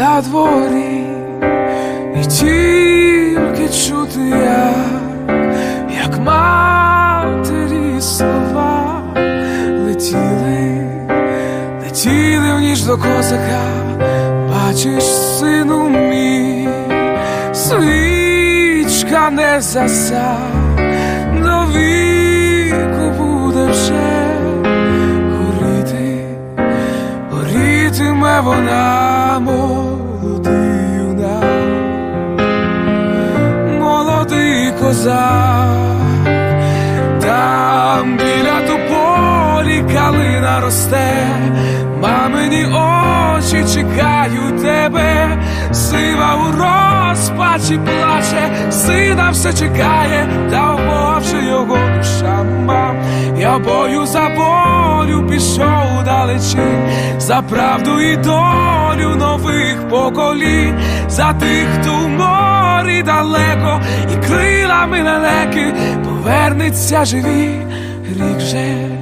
на дворі, і тільки чути як, як матері слова летіли, летіли в ніч до козака, бачиш, сину мій, свічка не заса, до віку буде вже горіти, горітиме вона молодий молодий там біля тополі калина росте, мамині очі чекають тебе, сива у розпачі плаче, сина все чекає, та вмовши його душа мам. Я бою за болю пішов далечінь, за правду і долю нових поколінь, за тих, хто в морі далеко, і крилами повернеться живі рік же.